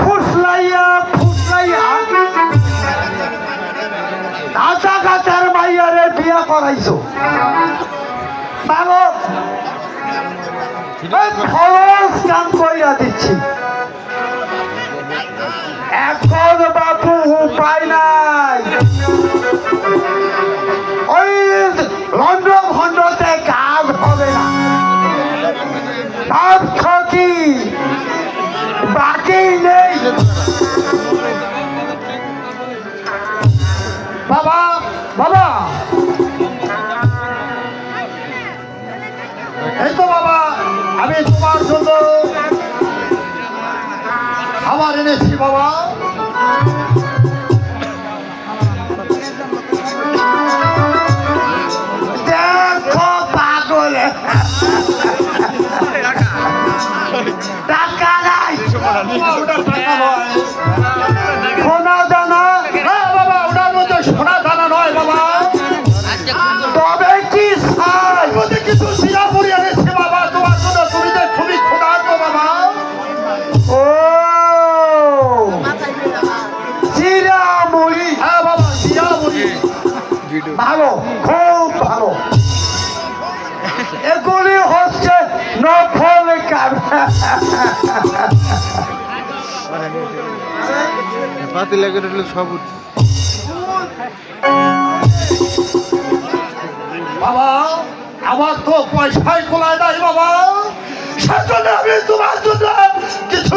ফুসলাইয়া ফুসলাইয়া কাঁচা কাঁচার মাইয়ারে বিয়া করাইছো। খরচ কইরা দিচ্ছি। এখন বাপু উপায় নাই। আমি তোমার জন্য খাবার এনেছি, বাবা। ওটার মধ্যে সোনা দানা নয়, বাবা। তবে কি ওর কিছু সিরা পুরি ভালো। এগুলি হচ্ছে নফল পাতি লাগে সব বাবা আমার তো পয়সায় কোলায় নাই বাবা। সেজন্য আমি তোমার জন্য কিছু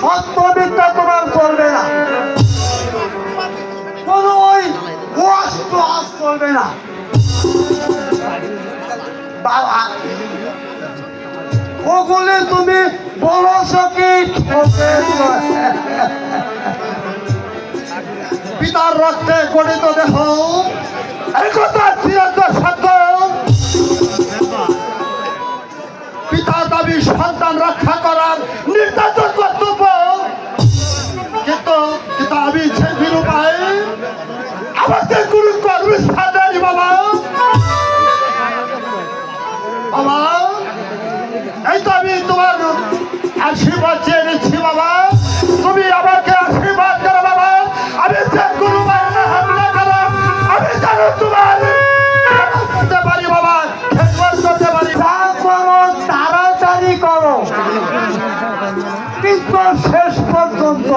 সত্যবিদ্যা তোমার চলবে না। কোন ওই চলবে না। ওগুলি তুমি বলছ কি ঠকেছ? পিতার রক্তে গঠিত দেহ। এই আশীর্বাদ চেয়ে নিচ্ছি বাবা। তুমি আমাকে আশীর্বাদ করো বাবা। আমি যে গুরু মায়ের হামলা করো। কিন্তু শেষ পর্যন্ত।